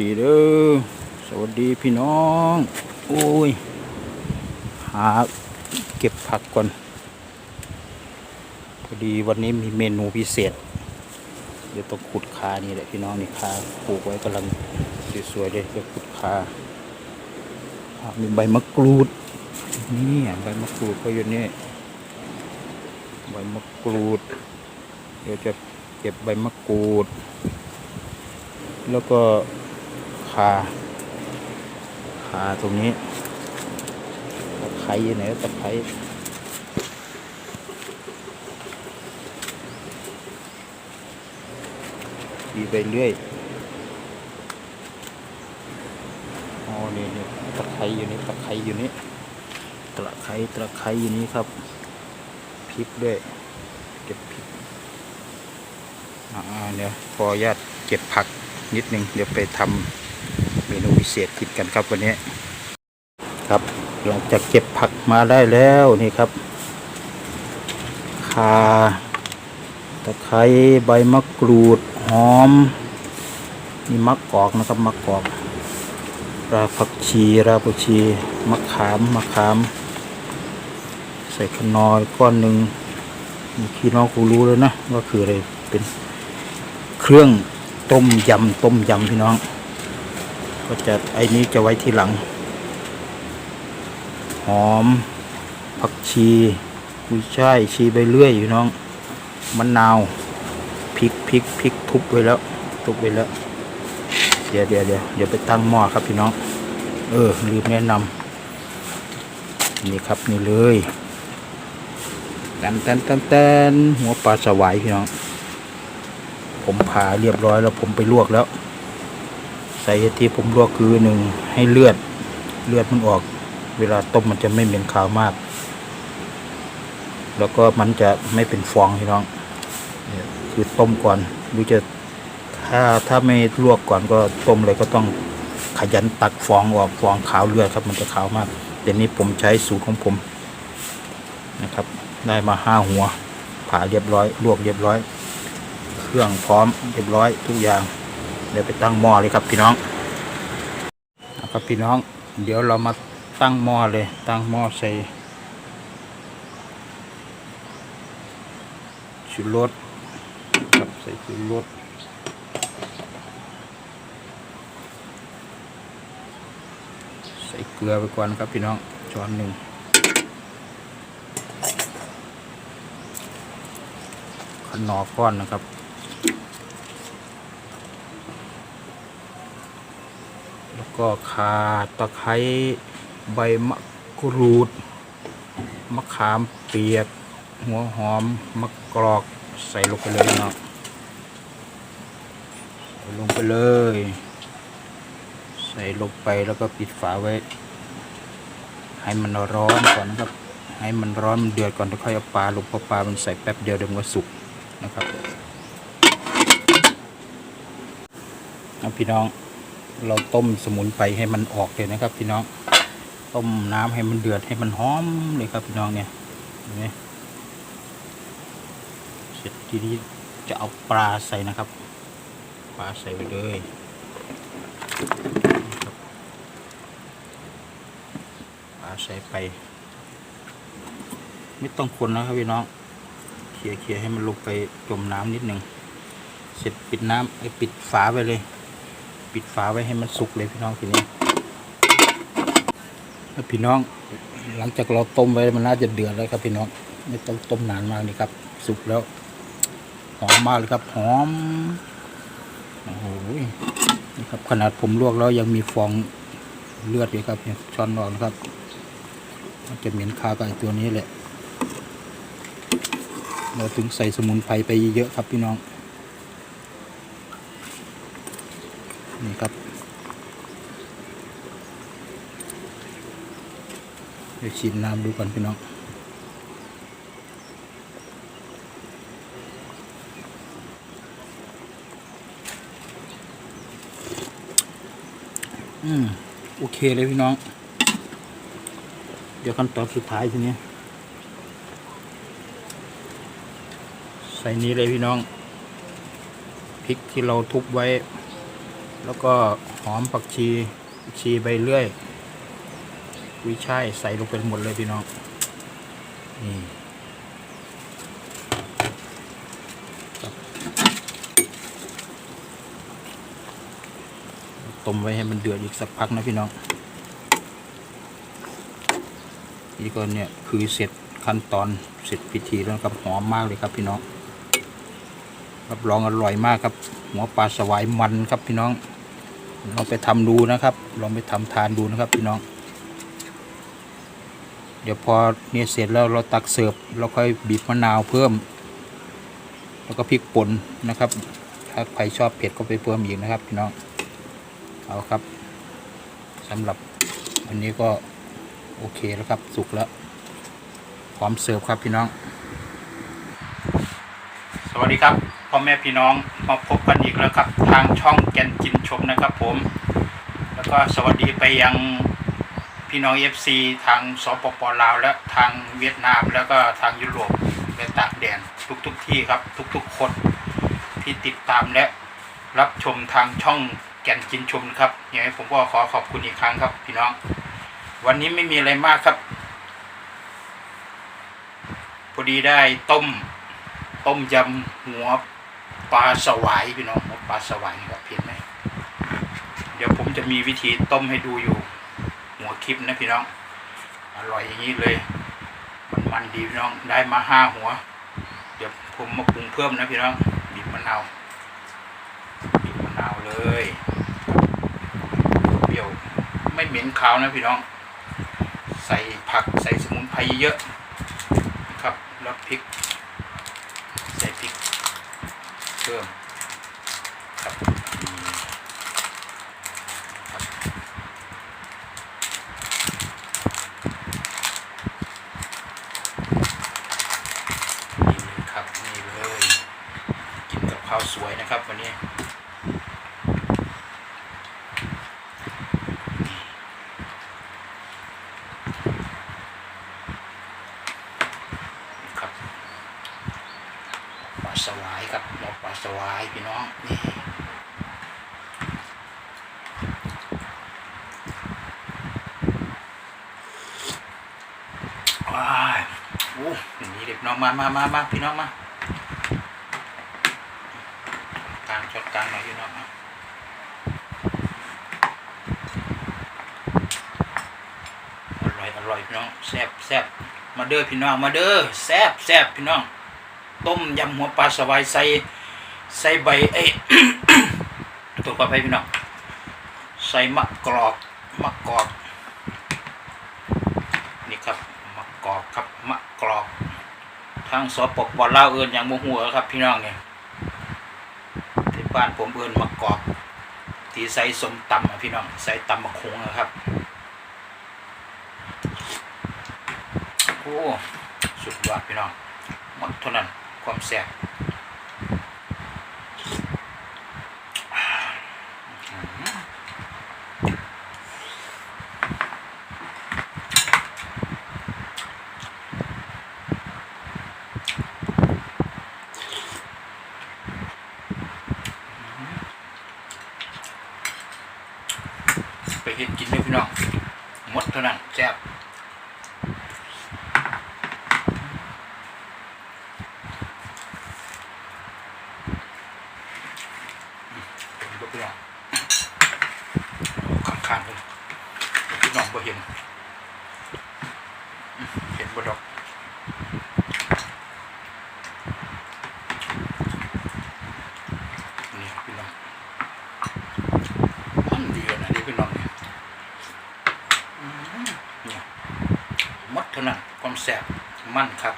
ดีเด้อสวัสดีพี่น้องโอ้ยหาเก็บผักก่อนพอดีวันนี้มีเมนูพิเศษ เดี๋ยวต้องขุดคานี่แหละพี่น้องนี่คาปลูกไว้กำลังสวยๆเลยจะขุดคาอะมีใบมะกรูดนี่ใบมะกรูดก็อยู่นี่ใบมะกรูด เดี๋ยวจะเก็บใบมะกรูด แล้วก็ คาคาตรงนี้ตะไคร้อยู่ไหนตะไคร้ดีไปเรื่อยอ๋อนี่นี่ตะไคร้อยู่นี่ตะไคร้อยู่นี่ตะไคร้ตะไคร้อยู่นี่ครับพริกด้วยเก็บพริกอ่าเดี๋ยวขอญาติเก็บผักนิดนึงเดี๋ยวไปทำ มนูพิเศษกินกันครับวันนี้ ครับหลังจากเก็บผักมาได้แล้วนี่ครับข่าตะไคร้ใบมะกรูดหอมนี่มะกอกนะครับมะกอกราผักชีราผักชีมะขามมะขาม ใส่ขนอยก้อนหนึ่งมีพี่น้องคงรู้แล้วนะว่าคืออะไรเป็นเครื่องต้มยำต้มยำพี่น้อง ก็จะไอ้นี้จะไว้ทีหลัง หอม ผักชีกุยช่ายชีใบเลื่อยพี่น้องมะนาวพริกพริกพริกทุบไว้แล้ว ทุบไว้แล้ว เดี๋ยวเดี๋ยวเดี๋ยวเดี๋ยวไปตั้งหม้อครับพี่น้อง เออลืมแนะนำนี่ครับนี่เลยแตนแตนแตนแตนหัวปลาสวายพี่น้อง ผมผ่าเรียบร้อยแล้วผมไปลวกแล้ว ใส่ที่ผมลวกคือหนึ่งให้เลือดเลือดมันออก เวลาต้มมันจะไม่เหม็นขาวมาก แล้วก็มันจะไม่เป็นฟองพี่น้องคือต้มก่อนหรือจะถ้าถ้าไม่ลวกก่อนก็ต้มเลยก็ต้องขยันตักฟองออกฟองขาวเลือดครับ มันจะขาวมากแต่นี้ผมใช้สูตรของผมนะครับ ได้มาห้าหัวผ่าเรียบร้อย ลวกเรียบร้อย เครื่องพร้อมเรียบร้อยทุกอย่าง เดี๋ยวไปตั้งหม้อเลยครับพี่น้องนะครับพี่น้อง เดี๋ยวเรามาตั้งหม้อเลย ตั้งหม้อใส่ชูรสครับใส่ชูรสใส่เกลือไปก่อนครับพี่น้องช้อนหนึ่งขนอก้อนนะครับ แล้ว ก็ขาตะไคร้ใบมะกรูด มะขามเปียก หัวหอม มะกรอกใส่ลงไปเลยเนาะใส่ลงไปเลย ใส่ลงไปแล้วก็ปิดฝาไว้ ให้มันร้อนก่อนนะครับ ให้มันร้อนมันเดือดก่อนแล้วค่อยเอาปลาลงเพราะปลามันใส่แป๊บเดียวเดี๋ยวมันก็สุกนะครับเอาพี่น้อง เราต้มสมุนไพรให้มันออกเลยนะครับ พี่น้อง ต้มน้ำให้มันเดือดให้มันหอมเลยครับ พี่น้องเนี่ยเห็นไหมเสร็จทีนี้จะเอาปลาใส่นะครับ ปลาใส่ไปเลยปลาใส่ไป ไม่ต้องคนนะครับพี่น้องเขี่ยเขี่ยให้มันลงไปจมน้ำนิดหนึ่งเสร็จปิดน้ำไอ้ปิดฝาไปเลย ปิดฝาไว้ให้มันสุกเลยพี่น้องทีนี้แล้วพี่น้องหลังจากเราต้มไว้มันน่าจะเดือดแล้วครับพี่น้องไม่ต้องต้มนานมากนี่ครับ สุกแล้วหอมมากเลยครับหอมโอ้โหนี่ครับ ขนาดผมลวกแล้วยังมีฟองเลือดอยู่ครับช้อนนอกนะครับ มันจะเหม็นคากับตัวนี้แหละเราถึงใส่สมุนไพรไปเยอะครับพี่น้อง นี่ครับ เดี๋ยวชิมน้ำดูก่อนพี่น้องอืมโอเคเลยพี่น้อง เดี๋ยวขั้นตอนสุดท้ายทีนี้ ใส่นี้เลยพี่น้องพริกที่เราทุบไว้ แล้วก็หอมผักชีชีใบเลื่อย กุ้ยช่ายใส่ลงไปหมดเลยพี่น้องนี่ต้มไว้ให้มันเดือดอีกสักพักนะพี่น้องนี่ก็เนี่ยคือเสร็จขั้นตอนเสร็จพิธีแล้วครับหอมมากเลยครับพี่น้องรับรองอร่อยมากครับ หัวปลาสวายมันครับพี่น้องลองไปทำดูนะครับ ลองไปทำทานดูนะครับพี่น้อง เดี๋ยวพอเนี่ยเสร็จแล้วเราตักเสิร์ฟเราค่อยบีบมะนาวเพิ่ม แล้วก็พริกป่นนะครับ ถ้าใครชอบเผ็ดก็ไปเพิ่มอีกนะครับพี่น้องเอาครับสำหรับวันนี้ก็โอเคแล้วครับสุกแล้วพร้อมเสิร์ฟครับพี่น้อง สวัสดีครับพ่อแม่พี่น้องมาพบกันอีกแล้วครับ ทางช่องแกนกินชมนะครับ ผม แล้วก็สวัสดีไปยัง พี่น้อง FC ทางสปปลาว และทางเวียดนามแล้วก็ทางยุโรปและต่างแดนทุกๆทที่ครับทุกๆคนที่ติดตามและรับชมทางช่องแก่นกินชมครับยังไงผมก็ขอขอบคุณอีกครั้งครับพี่น้อง วันนี้ไม่มีอะไรมากครับพอดีได้ต้มต้มยำหัวปลาสวายพี่น้องหัวปลาสวายนี่ครับเห็นไหมเดี๋ยวผมจะมีวิธีต้มให้ดูอยู่ หัวคลิปนะพี่น้อง อร่อยอย่างนี้เลย มันมันๆดีพี่น้องได้มาห้าหัว เดี๋ยวผมมาปรุงเพิ่มนะพี่น้องบีบมะนาวบีบมะนาวเลยเปรี้ยวไม่เหม็นคาวนะพี่น้อง ใส่ผักใส่สมุนไพรเยอะครับแล้วพริก ใส่พริกเพิ่มครับนี่ครับนี่เลยครับนี่เลย กินกับข้าวสวยนะครับวันนี้ ครับปลาสวายครับหมอปลาสวายพี่น้องนี่ว้ายโอ้อย่างนี้เด็กน้อง มามามามาพี่น้องมากลางชดกลางหน่อยพี่น้องมาอร่อยอร่อยพี่น้องแซ่บแซ่บมาเด้อพี่น้องมาเด้อแซ่บแซ่บพี่น้อง ต้มยำหัวปลาสวายใส่ใส่ใบเอ้ตัวปลาไปพี่น้องใส่มะกรอกมะกรอกนี่ครับมะกรอกครับมะกรอก ทางสปปลาวเอินอย่างโมหัวครับ พี่น้องเนี่ยที่บ้านผมเอินมากอบตีใส่สมตำพี่น้องใส่ตำมะคงนะครับโอ้สุดยอดพี่น้องหมดเท่านั้นความแซ่บไปเห็ดกินด้วยพี่น้องหมดเท่านั้นแซ่บ ผมก็พี่น้องข้างข้างๆเลยพี่น้องก็เห็นอืมเห็นบ่ดอกนี่พี่น้องมันดีเลยนะนี่พี่น้องเนี่ยอืมเนี่ยหมดเท่า นั้นความแซ่บมันครับ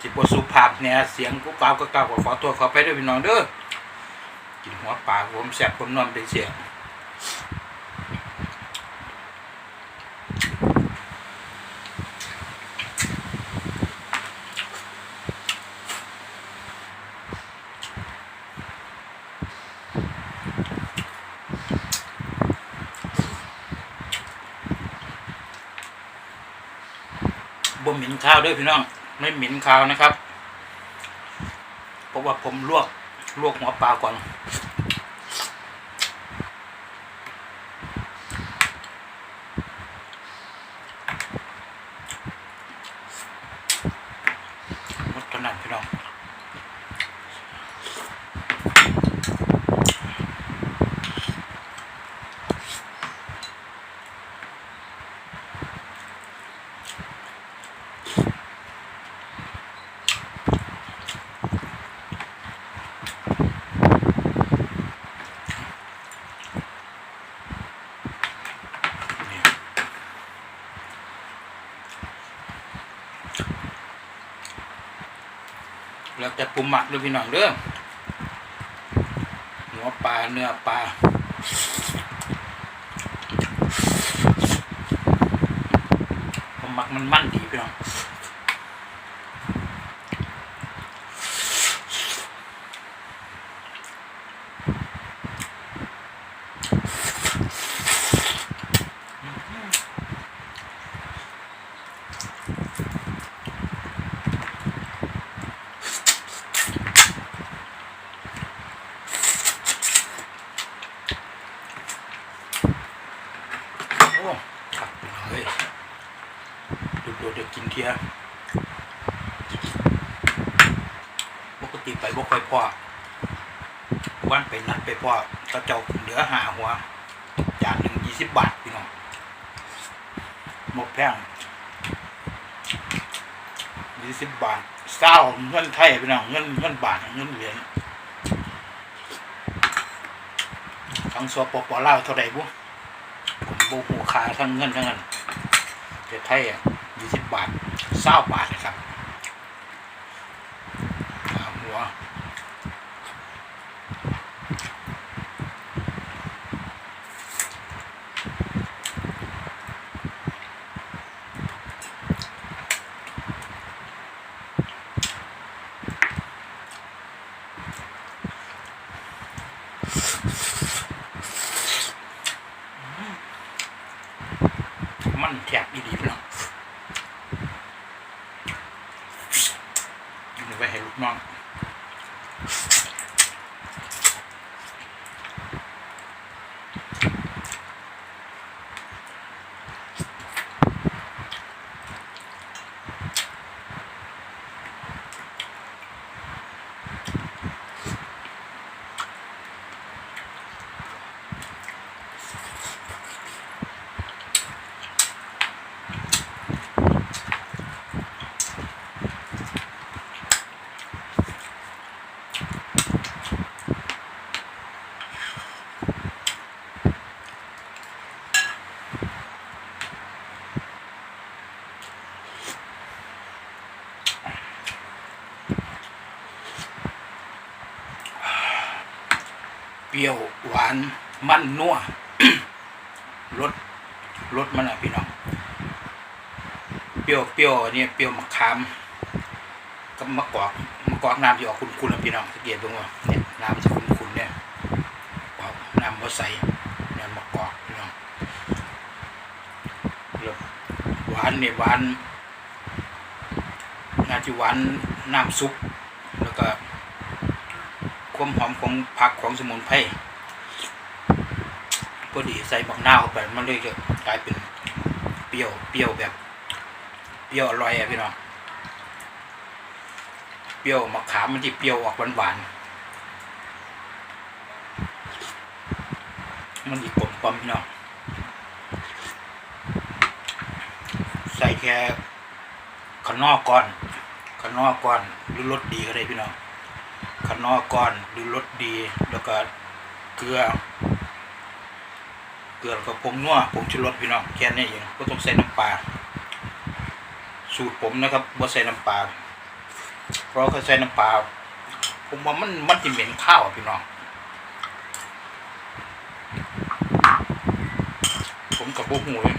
จิบสุภาพเนี่ยเสียงกุ๊กกาวก็กาวขอตัวขอไปด้วยพี่น้องเด้อกินหัวปลาผมแสบผมนอนเป็นเสียง ข้าวด้วยพี่น้องไม่เหม็นข้าวนะครับเพราะว่าผมลวกลวกหัวปลาก่อน แล้วแต่ปรุงหมักด้วยพี่น้องเด้อหัวปลาเนื้อปลาผมหมักมันมั่นดีพี่น้อง โอ้ครับเฮ้ยดูดูเด็กกินเทีย ไปบ่ค่อยพอวันไปนัดไปพอก็เจ้าเหลือหาหัวจานหนึ่งยี่สิบบาทพี่น้องหมดแพงยี่สิบบาทเศร้าเงินไทยพี่น้องเงินเงินบาทเงินเหรียญทั้งสวปปลาเท่าไหร่บุผมบูหัวคาทั้งเงินทั้งเงินเด็ดไทยอะยี่สิบบาทเศร้าบาทนะครับขาหัว มันแทบดีๆพี่น้องเอาไว้ให้ลูกน้อง เป รี้ยวหวานมันนัวรสรสมันอะพี่น้องเปรี้ยวเปรี้ยวอันนี้เปรี้ยวมะขามกับมะกอกมะกอกน้ำที่ออกคุณๆนะพี่น้องสังเกตดูว่าเนี่ยน้ำจะคุณๆเนี่ยกอกน้ำว่าใสเนี่ยมะกอกพี่น้องหวานเนี่ยหวานน่าจะหวานน้ำซุป ความหอมของผักของสมุนไพรพอดีใส่บักหนาวเข้าไปมันเลยจะกลายเป็นเปรี้ยวเปรี้ยวแบบ เปรี้ยวอร่อยอะพี่น้องเปรี้ยวมะขามมันจะเปรี้ยวออกหวานๆมันอีกลมกลอมพี่น้องใส่แค่ขนอก่อนขนอก่อนหรือรสดีก็ได้พี่น้อง ขนอก่อนหรือรสดี แล้วก็เกลือ เกลือแล้วก็ผงนัวผงชูรสพี่น้องแค่นี้เองก็ต้องใส่น้ำปลาสูตรผมนะครับว่าใส่น้ำปลาเพราะเขาใส่น้ำปลาผมว่ามันมันจะเหม็นข้าวพี่น้อง ผมกับโบหูเลย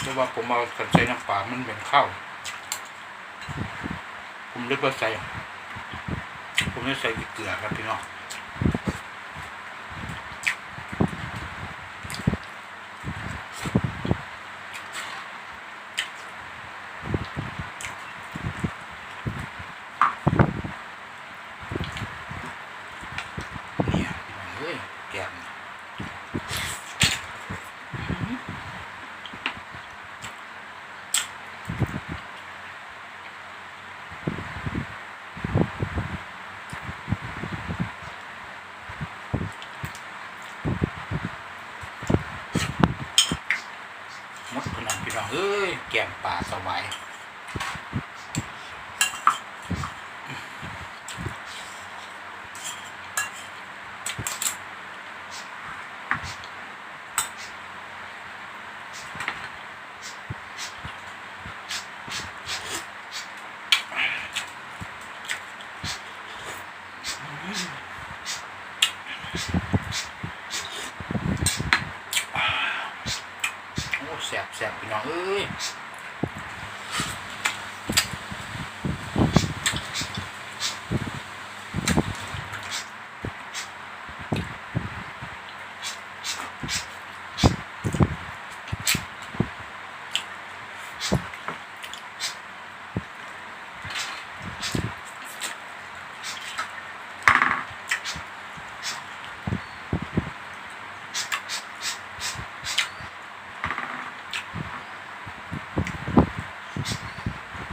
เพราะว่าผมเอาใส่น้ำปลามันเหม็นข้าวผมเลือกว่าใส่ ผมจะใส่เกลือครับพี่น้อง โอ้แสบแสบพี่น้องเอ้ย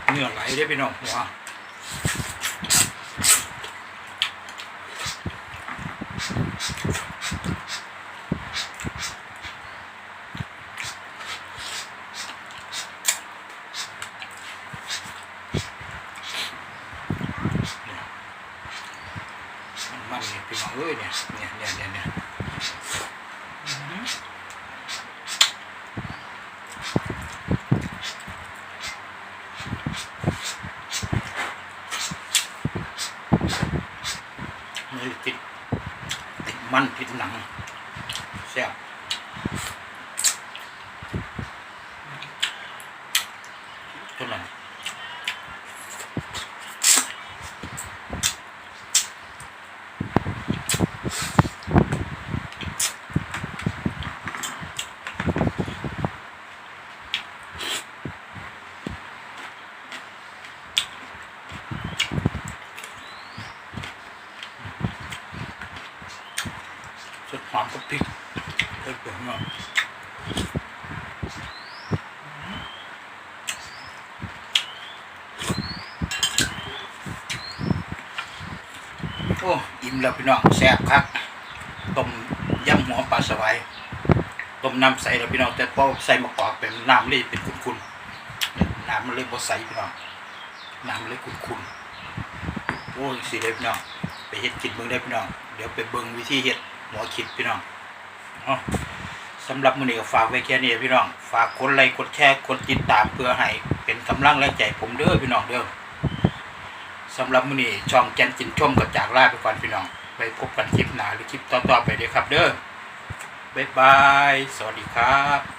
เหงื่อ ได้พี่น้องหัวมันมันเนี่ยพี่น้องเอ้ยเนี่ยเนี่ยเนี่ยเนี่ยเนี่ยอื้อหือมันติดติดมันติดหนังแซ่บเท่านั้น สุดหอมกับพริกเผ็ดเผ็ดมากโอ้อิ่มแล้วพี่ น้องแซ่บครับต้มยำหัวปลาสวายต้มน้ำใสแล้วพี่น้องแต่พอใส่มะกอกเป็นน้ำเลยเป็นขุ่นๆน้ำมันเลยบ่ใสพี่น้องน้ำมันเลยขุ่นๆโอ้ยสิเลยพี่น้องไปเฮ็ดกินเบิ่งได้พี่น้องเดี๋ยวไปเบิ่งวิธีเฮ็ดหัวคิดพี่น้องเอาสำหรับมือนี้ก็ฝากไว้แค่นี้พี่น้อง ฝากกดไลค์กดแชร์กดติดตามเพื่อให้เป็นกำลังแรงใจผมเด้อพี่น้องเด้อสำหรับมือนี้ช่องแกนจินชมก็จากลาไปก่อนพี่น้อง ไปพบกันคลิปหนาหรือคลิปต่อๆไปเด้อครับ เด้อบ๊ายบาย สวัสดีครับ